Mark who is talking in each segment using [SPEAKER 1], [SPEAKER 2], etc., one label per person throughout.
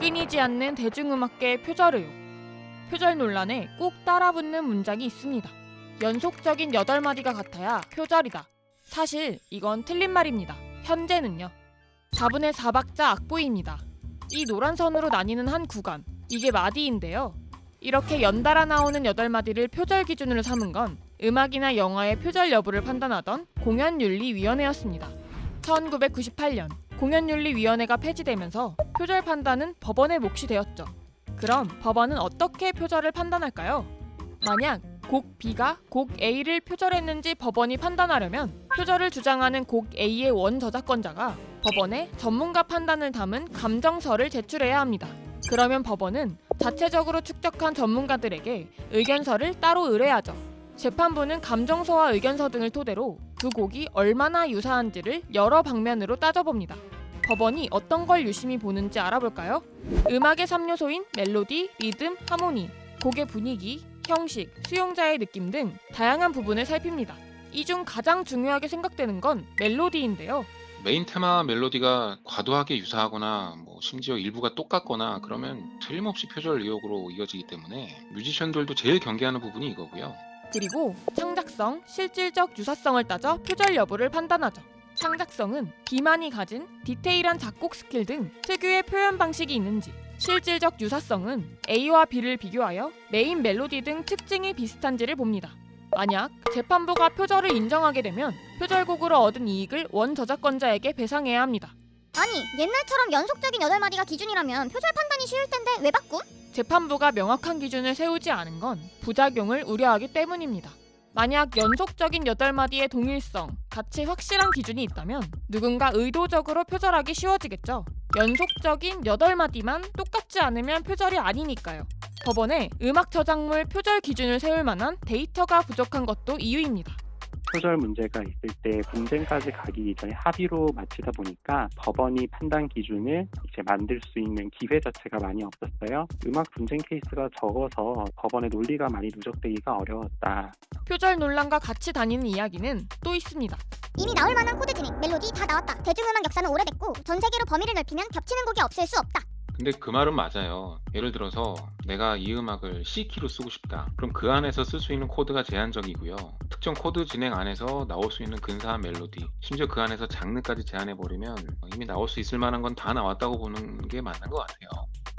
[SPEAKER 1] 끊이지 않는 대중음악계의 표절 의혹. 표절 논란에 꼭 따라붙는 문장이 있습니다. 연속적인 8마디가 같아야 표절이다. 사실 이건 틀린 말입니다. 현재는요. 4분의 4박자 악보입니다. 이 노란 선으로 나뉘는 한 구간, 이게 마디인데요. 이렇게 연달아 나오는 8마디를 표절 기준으로 삼은 건 음악이나 영화의 표절 여부를 판단하던 공연윤리위원회였습니다. 1998년 공연윤리위원회가 폐지되면서 표절 판단은 법원의 몫이 되었죠. 그럼 법원은 어떻게 표절을 판단할까요? 만약 곡 B가 곡 A를 표절했는지 법원이 판단하려면 표절을 주장하는 곡 A의 원 저작권자가 법원에 전문가 판단을 담은 감정서를 제출해야 합니다. 그러면 법원은 자체적으로 축적한 전문가들에게 의견서를 따로 의뢰하죠. 재판부는 감정서와 의견서 등을 토대로 두 곡이 얼마나 유사한지를 여러 방면으로 따져봅니다. 법원이 어떤 걸 유심히 보는지 알아볼까요? 음악의 3요소인 멜로디, 리듬, 하모니, 곡의 분위기, 형식, 수용자의 느낌 등 다양한 부분을 살핍니다. 이 중 가장 중요하게 생각되는 건 멜로디인데요.
[SPEAKER 2] 메인 테마 멜로디가 과도하게 유사하거나 뭐 심지어 일부가 똑같거나 그러면 틀림없이 표절 의혹으로 이어지기 때문에 뮤지션들도 제일 경계하는 부분이 이거고요.
[SPEAKER 1] 그리고 창작성, 실질적 유사성을 따져 표절 여부를 판단하죠. 창작성은 비만이 가진 디테일한 작곡 스킬 등 특유의 표현 방식이 있는지, 실질적 유사성은 A와 B를 비교하여 메인 멜로디 등 특징이 비슷한지를 봅니다. 만약 재판부가 표절을 인정하게 되면 표절곡으로 얻은 이익을 원 저작권자에게 배상해야 합니다.
[SPEAKER 3] 아니 옛날처럼 연속적인 8마디가 기준이라면 표절 판단이 쉬울 텐데 왜 바꿈?
[SPEAKER 1] 재판부가 명확한 기준을 세우지 않은 건 부작용을 우려하기 때문입니다. 만약 연속적인 8마디의 동일성, 같이 확실한 기준이 있다면 누군가 의도적으로 표절하기 쉬워지겠죠. 연속적인 8마디만 똑같지 않으면 표절이 아니니까요. 법원에 음악 저작물 표절 기준을 세울 만한 데이터가 부족한 것도 이유입니다.
[SPEAKER 4] 표절 문제가 있을 때 분쟁까지 가기 이전에 합의로 마치다 보니까 법원이 판단 기준을 이제 만들 수 있는 기회 자체가 많이 없었어요. 음악 분쟁 케이스가 적어서 법원의 논리가 많이 누적되기가 어려웠다.
[SPEAKER 1] 표절 논란과 같이 다니는 이야기는 또 있습니다.
[SPEAKER 3] 이미 나올 만한 코드 진행, 멜로디 다 나왔다. 대중음악 역사는 오래됐고 전 세계로 범위를 넓히면 겹치는 곡이 없을 수 없다.
[SPEAKER 2] 근데 그 말은 맞아요. 예를 들어서 내가 이 음악을 C키로 쓰고 싶다. 그럼 그 안에서 쓸 수 있는 코드가 제한적이고요. 특정 코드 진행 안에서 나올 수 있는 근사한 멜로디, 심지어 그 안에서 장르까지 제한해버리면 이미 나올 수 있을 만한 건 다 나왔다고 보는 게 맞는 것 같아요.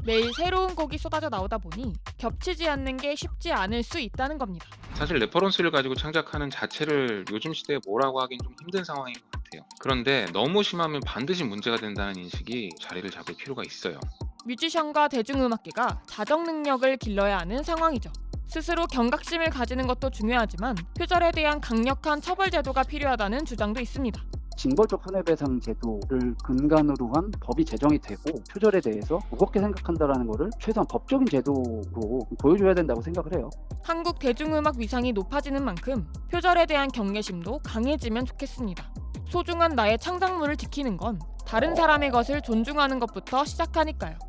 [SPEAKER 1] 매일 새로운 곡이 쏟아져 나오다 보니 겹치지 않는 게 쉽지 않을 수 있다는 겁니다.
[SPEAKER 2] 사실 레퍼런스를 가지고 창작하는 자체를 요즘 시대에 뭐라고 하긴 좀 힘든 상황인 것 같아요. 그런데 너무 심하면 반드시 문제가 된다는 인식이 자리를 잡을 필요가 있어요.
[SPEAKER 1] 뮤지션과 대중음악계가 자정 능력을 길러야 하는 상황이죠. 스스로 경각심을 가지는 것도 중요하지만 표절에 대한 강력한 처벌 제도가 필요하다는 주장도 있습니다.
[SPEAKER 5] 징벌적 손해배상 제도를 근간으로 한 법이 제정이 되고 표절에 대해서 무겁게 생각한다라는 거를 최소한 법적인 제도로 보여줘야 된다고 생각을 해요.
[SPEAKER 1] 한국 대중음악 위상이 높아지는 만큼 표절에 대한 경계심도 강해지면 좋겠습니다. 소중한 나의 창작물을 지키는 건 다른 사람의 것을 존중하는 것부터 시작하니까요.